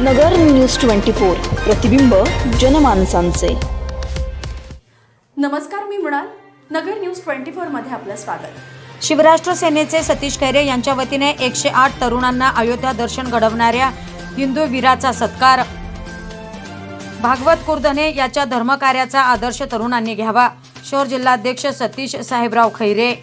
नगर news twenty four प्रतिबिंब जनमानसांचे. नमस्कार मी मृणाल. नगर न्यूज ट्वेंटी फोरमध्ये आपलं स्वागत. शिवराष्ट्र सेनेचे सतीश खैरे यांच्या वतीने एकशे आठ तरुणांना अयोध्या दर्शन घडवणाऱ्या हिंदू वीराचा सत्कार. भागवत कुर्दने याच्या धर्मकार्याचा आदर्श तरुणांनी घ्यावा. शहर जिल्हाध्यक्ष सतीश साहेबराव खैरे.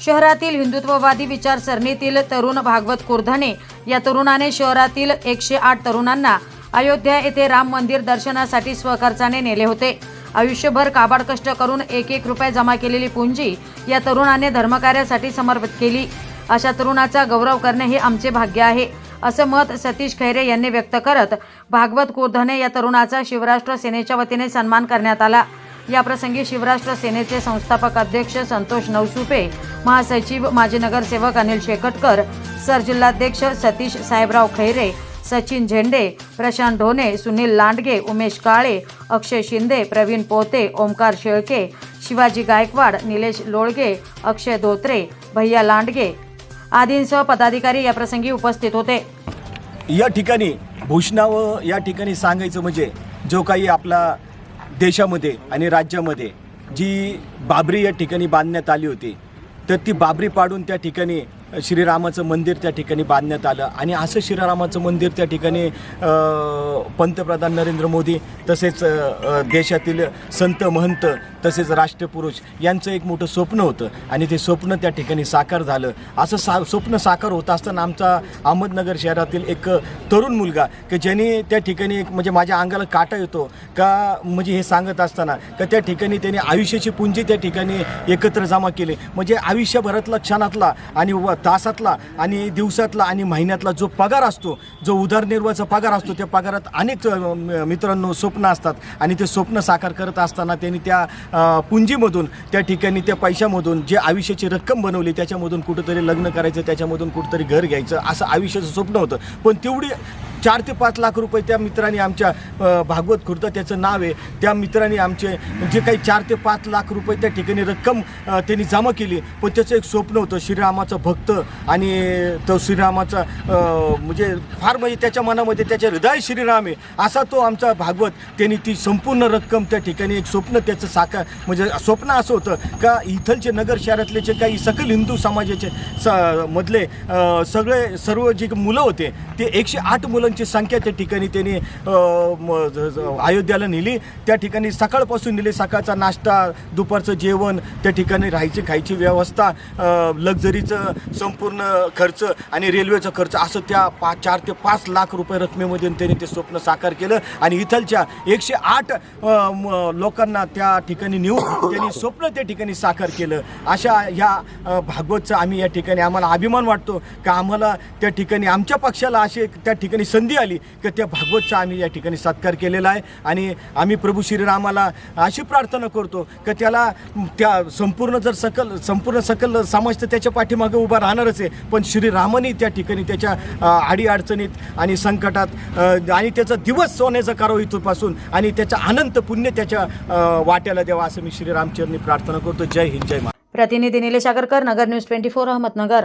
शहरातील हिंदुत्ववादी विचारसरणीतील तरुण भागवत कुर्धने या तरुणाने शहरातील एकशे आठ तरुणांना अयोध्या येथे राम मंदिर दर्शनासाठी स्वखर्चाने नेले होते. आयुष्यभर काबाड कष्ट करून एक एक रुपये जमा केलेली पुंजी या तरुणाने धर्मकार्यासाठी समर्पित केली. अशा तरुणाचा गौरव करणे हे आमचे भाग्य आहे असं मत सतीश खैरे यांनी व्यक्त करत भागवत कुर्धने या तरुणाचा शिवराष्ट्र सेनेच्या वतीने सन्मान करण्यात आला. याप्रसंगी शिवराष्ट्र सेनेचे संस्थापक अध्यक्ष संतोष नवसुपे महासचिव माजी नगरसेवक अनिल शेकटकर सरजिल्हाध्यक्ष सतीश साहेबराव खैरे सचिन झेंडे प्रशांत ढोणे सुनील लांडगे उमेश काळे अक्षय शिंदे प्रवीण पोते ओमकार शेळके शिवाजी गायकवाड निलेश लोळगे अक्षय धोत्रे भैया लांडगे आदींसह पदाधिकारी याप्रसंगी उपस्थित होते. या ठिकाणी भूषणावं या ठिकाणी सांगायचं म्हणजे जो काही आपला देशामध्ये आणि राज्यामध्ये जी बाबरी या ठिकाणी बांधण्यात आली होती तर ती बाबरी पाडून त्या ठिकाणी श्रीरामाचं मंदिर त्या ठिकाणी बांधण्यात आलं. आणि असं श्रीरामाचं मंदिर त्या ठिकाणी पंतप्रधान नरेंद्र मोदी तसेच देशातील संत महंत तसेच राष्ट्रपुरुष यांचं एक मोठं स्वप्न होतं. आणि ते स्वप्न त्या ठिकाणी साकार झालं. असं सा स्वप्न साकार होत असताना आमचा अहमदनगर शहरातील एक तरुण मुलगा की ज्यांनी त्या ठिकाणी एक म्हणजे माझ्या अंगाला काटा येतो का म्हणजे हे सांगत असताना का त्या ठिकाणी त्यांनी आयुष्याची पुंजी त्या ठिकाणी एकत्र जमा केली. म्हणजे आयुष्यभरातला क्षणातला आणि तासातला आणि दिवसातला आणि महिन्यातला जो पगार असतो जो उदरनिर्वाहाचा पगार असतो त्या पगारात अनेक मित्रांनो स्वप्न असतात. आणि ते स्वप्न साकार करत असताना त्यांनी त्या पुंजीमधून त्या ठिकाणी त्या पैशामधून जे आयुष्याची रक्कम बनवली त्याच्यामधून कुठंतरी लग्न करायचं त्याच्यामधून कुठंतरी घर घ्यायचं असं आयुष्याचं स्वप्न होतं. पण तेवढी चार ते पाच लाख रुपये त्या मित्राने आमच्या भागवत खुर्द त्याचं नाव आहे त्या मित्राने आमचे जे काही चार ते पाच लाख रुपये त्या ठिकाणी रक्कम त्यांनी जमा केली. पण त्याचं एक स्वप्न होतं श्रीरामाचं भक्त आणि तो श्रीरामाचा म्हणजे फार म्हणजे त्याच्या मनामध्ये त्याचे हृदय श्रीराम आहे असा तो आमचा भागवत त्यांनी ती संपूर्ण रक्कम त्या ठिकाणी एक स्वप्न त्याचं साकार म्हणजे स्वप्न असं होतं का इथलचे नगर शहरातले जे काही सकल हिंदू समाजाचे स मधले सगळे सर्व जी मुलं होते ते एकशे आठ मुलं मुलांची संख्या त्या ठिकाणी त्यांनी म, अयोध्याला नेली. त्या ठिकाणी सकाळपासून नेली. सकाळचा नाश्ता दुपारचं जेवण त्या ठिकाणी राहायची खायची व्यवस्था लक्झरीचं संपूर्ण खर्च आणि रेल्वेचा खर्च असं त्या पा चार ते पाच लाख रुपये रकमेमध्ये त्यांनी ते स्वप्न साकार केलं. आणि इथलच्या एकशे आठ म, लोकांना त्या ठिकाणी नेऊन त्यांनी स्वप्न त्या ठिकाणी साकार केलं. अशा ह्या भागवतचं भागवतचा आम्ही या ठिकाणी आम्हाला अभिमान वाटतो का आम्हाला त्या ठिकाणी आमच्या पक्षाला असे त्या ठिकाणी संधी आली की त्या भागवतचा आम्ही या ठिकाणी सत्कार केलेला आहे. आणि आम्ही प्रभू श्रीरामाला अशी प्रार्थना करतो की त्याला त्या संपूर्ण जर सकल संपूर्ण सकल समाज तर त्याच्या पाठीमागे उभा राहणारच आहे. पण श्रीरामाने त्या ठिकाणी त्याच्या अडीअडचणीत आणि संकटात आणि त्याचा दिवस सोन्याचा कारो इथूपासून आणि त्याचा अनंत पुण्य त्याच्या वाट्याला द्यावा असं मी श्रीरामचरणी प्रार्थना करतो. जय हिंद जय मा प्रतिनिधी Nilesh Agarkar Nagar news twenty four Ahmednagar.